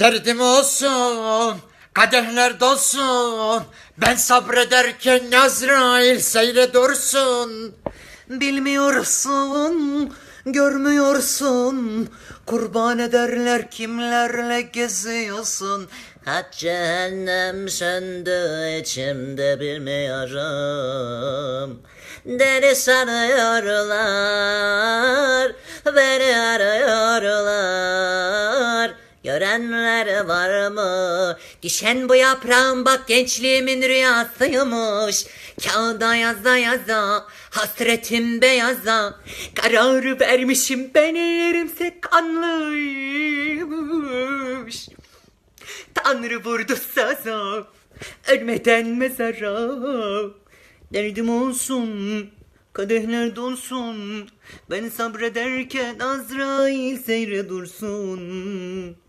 Derdim olsun, kadehler dolsun. Ben sabrederken Azrail seyre dursun. Bilmiyorsun, görmüyorsun. Kurban ederler kimlerle geziyorsun. Hat cehennem söndü içimde bilmiyorum Deli sanıyorlar Beni arıyorlar Görenler var mı? Düşen bu yaprağın bak gençliğimin rüyasıymış. Kağıda yaza yaza, hasretim beyaza. Kararı vermişim ben ellerimse kanlıymış. Tanrı vurdu saza, ölmeden mezara. Derdim olsun, kadehler dolsun. Ben sabrederken Azrail seyre dursun.